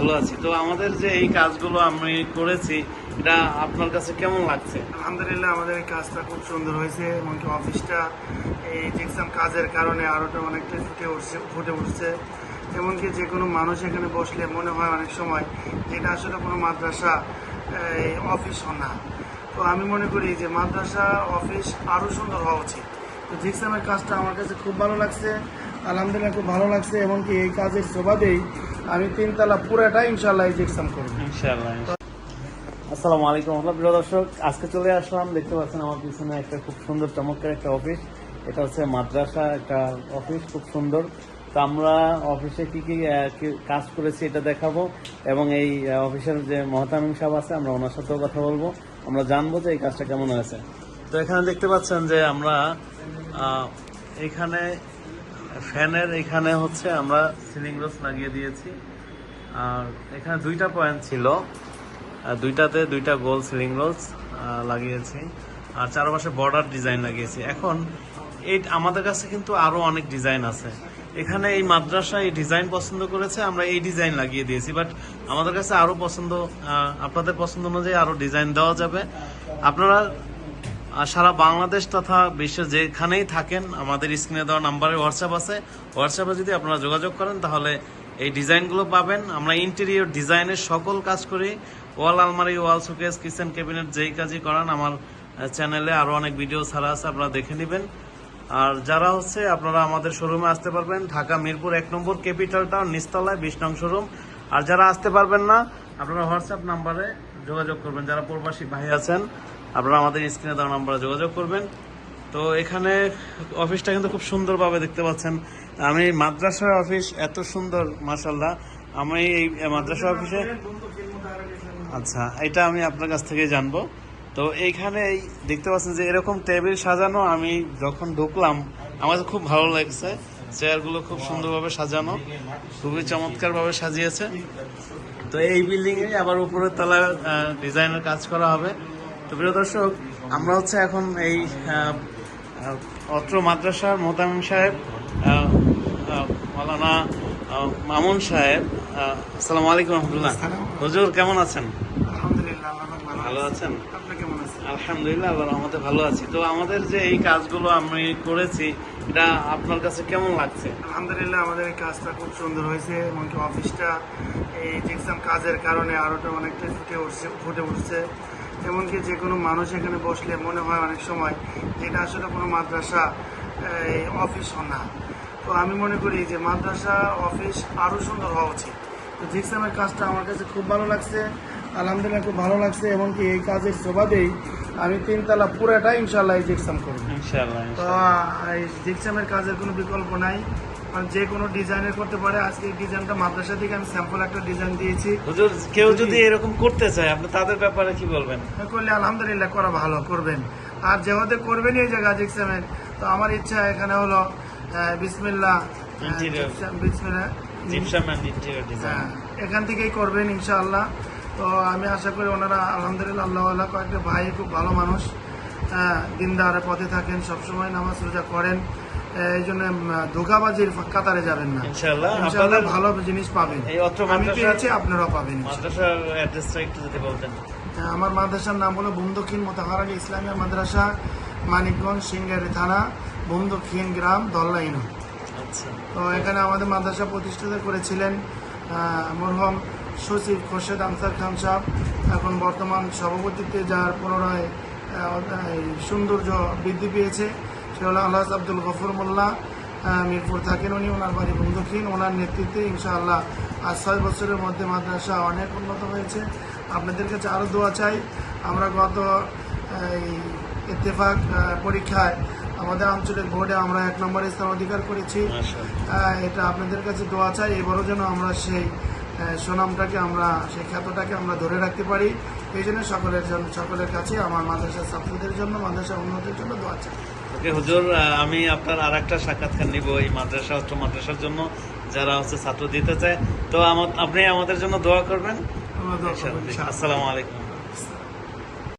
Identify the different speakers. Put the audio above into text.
Speaker 1: ভালো আছি। তো আমাদের যে এই কাজগুলো আমি করেছি, এটা আপনার কাছে কেমন লাগছে?
Speaker 2: আলহামদুলিল্লাহ, আমাদের এই কাজটা খুব সুন্দর হয়েছে, এমনকি অফিসটা এই জিক্সাম কাজের কারণে আরোটা অনেকটাই ফুটে উঠছে ফুটে উঠছে। এমনকি যে কোনো মানুষ এখানে বসলে মনে হয় অনেক সময় যে এটা আসলে কোনো মাদ্রাসা অফিস না। তো আমি মনে করি যে মাদ্রাসা, অফিস আরও সুন্দর হওয়া উচিত। তো জিক্সামের কাজটা আমার কাছে খুব ভালো লাগছে। আলহামদুলিল্লাহ খুব ভালো লাগছে, এমনকি এই কাজের শোভাতেই আমি তিনতলা পুরাটা ইনশাল্লাহ এই করব।
Speaker 1: ইনশাআল্লাহ আসসালামু আলাইকুম আপনার প্রিয় দর্শক, আজকে চলে আসলাম, দেখতে পাচ্ছেন আমার পিছনে একটা খুব সুন্দর চমৎকার একটা অফিস এটা হচ্ছে মাদ্রাসা, একটা অফিস খুব সুন্দর। তো আমরা অফিসে কি কি কাজ করেছি এটা দেখাবো, এবং এই অফিসের যে মহতামিম সাহেব আছে, আমরা ওনার সাথেও কথা বলব। আমরা জানব যে এই কাজটা কেমন হয়েছে। তো এখানে দেখতে পাচ্ছেন যে আমরা এখানে ফ্যানের এখানে হচ্ছে আমরা সিলিং রোস লাগিয়ে দিয়েছি। আর এখানে দুইটা পয়েন্ট ছিল। দুইটাতে দুইটা গোল সিলিং রোলস লাগিয়েছি। আর চারপাশে বর্ডার ডিজাইন লাগিয়েছি। এখন এই আমাদের কাছে কিন্তু আরও অনেক ডিজাইন আছে। এখানে এই মাদ্রাসা এই ডিজাইন পছন্দ করেছে, আমরা এই ডিজাইন লাগিয়ে দিয়েছি। বাট আমাদের কাছে আরও পছন্দ আপনাদের পছন্দ অনুযায়ী আরও ডিজাইন দেওয়া যাবে। আপনারা সারা বাংলাদেশ তথা বিশ্বের যেখানেই থাকেন, আমাদের স্ক্রিনে দেওয়া নাম্বারে হোয়াটসঅ্যাপ আছে। হোয়াটসঅ্যাপে যদি আপনারা যোগাযোগ করেন, তাহলে এই ডিজাইনগুলো পাবেন। আমরা ইন্টেরিয়র ডিজাইনের সকল কাজ করি। ওয়াল আলমারি, ওয়াল শোকেস কিচেন ক্যাবিনেট যেই কাজই করান, আমার চ্যানেলে আরও অনেক ভিডিও ছাড়া আছে, আপনারা দেখে নেবেন। আর যারা হচ্ছে, আপনারা আমাদের শোরুমে আসতে পারবেন, ঢাকা মিরপুর এক নম্বর ক্যাপিটাল টাউন নিচতলায় বিশ নং শোরুম আর যারা আসতে পারবেন না, আপনারা হোয়াটসঅ্যাপ নাম্বারে যোগাযোগ করবেন। যারা প্রবাসী ভাই আছেন, আপনারা আমাদের স্ক্রিনে দেওয়া নাম্বারে যোগাযোগ করবেন। তো এখানে অফিসটা কিন্তু খুব সুন্দরভাবে দেখতে পাচ্ছেন। আমি মাদ্রাসার অফিস এত সুন্দর মাসাল্লাহ আমি এই মাদ্রাসা অফিসে আচ্ছা এটা আমি আপনার কাছ থেকে জানব। তো এইখানে এই দেখতে পাচ্ছেন যে এরকম টেবিল সাজানো আমি যখন ঢুকলাম, আমার খুব ভালো লাগছে। চেয়ারগুলো খুব সুন্দরভাবে সাজানো, খুবই চমৎকারভাবে সাজিয়েছে। তো এই বিল্ডিং এ আবার উপরের তলায় ডিজাইনের কাজ করা হবে। তো প্রিয় দর্শক আমরা হচ্ছে এখন এই অত্র মাদ্রাসার মোতামিম সাহেব আহ, মামুন সাহেব। আসসালামু আলাইকুম রহমতুল্লাহ। হুজুর কেমন আছেন?
Speaker 2: ভালো
Speaker 1: আছেন?
Speaker 2: আপনি কেমন আছেন?
Speaker 1: আলহামদুলিল্লাহ আল্লাহ রহমতে ভালো আছি। তো আমাদের যে এই কাজগুলো আমি করেছি এটা আপনার কাছে কেমন লাগছে?
Speaker 2: আলহামদুলিল্লাহ আমাদের এই কাজটা খুব সুন্দর হয়েছে এমনকি অফিসটা এই জিক্সাম কাজের কারণে আরোটা অনেকটাই ফুটে উঠছে ফুটে উঠছে। এমনকি যে কোনো মানুষ এখানে বসলে মনে হয় অনেক সময় যে এটা আসলে কোনো মাদ্রাসা অফিস না। তো আমি মনে করি যে মাদ্রাসা অফিস আরও সুন্দর হওয়া উচিত। তো জিক্সামের কাজটা আমার কাছে খুব ভালো লাগছে। আলহামদুলিল্লাহ খুব ভালো লাগছে এমনকি এই কাজের শোভাতেই আমি তিনতলা পুরাটা ইনশাল্লাহ এই জিক্সাম করব। তো এই জিপসামের কাজের কোনো বিকল্প নাই। যে কোনো ডিজাইনের করতে পারে। আজকে ডিজাইনটা মাদ্রাসা থেকে আমি স্যাম্পল একটা ডিজাইন দিয়েছি।
Speaker 1: হুজুর কেউ যদি এরকম করতে চায় আপনি তাদের ব্যাপারে কি বলবেন?
Speaker 2: করলে আলহামদুলিল্লাহ করা ভালো করবেন। আর যেহেতু করবেন এই জায়গা জিপসামের তো আমার ইচ্ছা এখানে হলো
Speaker 1: ইন্টেরিয়র ডিজাইন
Speaker 2: হ্যাঁ, এখান থেকেই করবেন ইনশাআল্লাহ। তো আমি আশা করি ওনারা আলহামদুলিল্লাহ আল্লাহ আল্লাহ কয়েকটা ভাই খুব ভালো মানুষ হ্যাঁ, দিনদার পথে থাকেন সবসময় নামাজ রোজা করেন এই জন্য ধোকাবাজির কাতারে যাবেন না।
Speaker 1: ইনশাআল্লাহ
Speaker 2: ভালো জিনিস পাবেন। আমি পেয়েছি আপনারাও পাবেন হ্যাঁ, আমার মাদ্রাসার নাম হলো বন্দক্ষিণ মোতাহার আলী ইসলামিয়া মাদ্রাসা মানিকগঞ্জ সিঙ্গারি থানা বন্দক্ষিণ গ্রাম দল্লাইন।
Speaker 1: আচ্ছা।
Speaker 2: তো এখানে আমাদের মাদ্রাসা প্রতিষ্ঠিত করেছিলেন মরহম সচিব খোরশেদ আনসার খান সাহেব এখন বর্তমান সভাপতিত্বে যার পুনরায় এই সৌন্দর্য বৃদ্ধি পেয়েছে সে হলো আল্লাহ আব্দুল গফর মোল্লা মিরপুর থাকেন উনি ওনার বাড়ি বন্ধুক্ষীণ ওনার নেতৃত্বে ইনশাআল্লাহ আজ ছয় বছরের মধ্যে মাদ্রাসা অনেক উন্নত হয়েছে। আপনাদের কাছে আরও দোয়া চাই আমরা গত এই ইত্তেফাক পরীক্ষায় আমাদের আঞ্চলিক বোর্ডে আমরা এক নম্বরে স্থান অধিকার করেছি। এটা আপনাদের কাছে দোয়া চাই এবারও যেন আমরা সেই সুনামটাকে আমরা সেই খ্যাতটাকে আমরা ধরে রাখতে পারি। এই জন্য সকলের জন্য সকলের কাছে আমার মাদ্রাসা ছাত্রদের জন্য মাদ্রাসা উন্নতির জন্য দোয়া চাই।
Speaker 1: ওকে হুজুর আমি আপনার আর একটা সাক্ষাৎকার নিব এই মাদ্রাসা উচ্চ মাদ্রাসার জন্য যারা হচ্ছে ছাত্র দিতে চায়। তো আপনি আমাদের জন্য দোয়া করবেন। আসসালামু আলাইকুম।